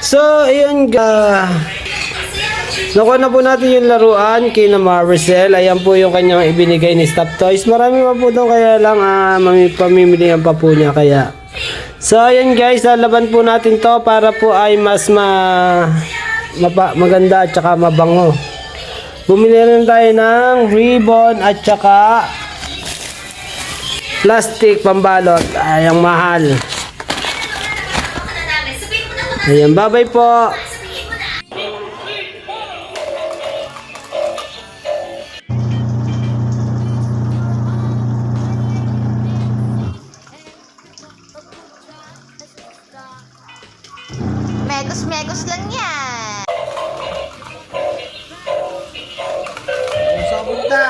So, ayun ga. Nakuha na po natin yung laruan kay na Maricel. Ayan po yung kanyang ibinigay ni Stop Toys. Marami pa po doon kaya lang ah, pamimilihan pa po niya kaya. So, ayun guys, lalaban po natin to para po ay mas ma, mapa, maganda at saka mabango. Bumili rin tayo ng ribbon at saka plastic pambalot. Ay, ang mahal. Ayan, bye-bye po. Megos-megos lang yan. Sabog na.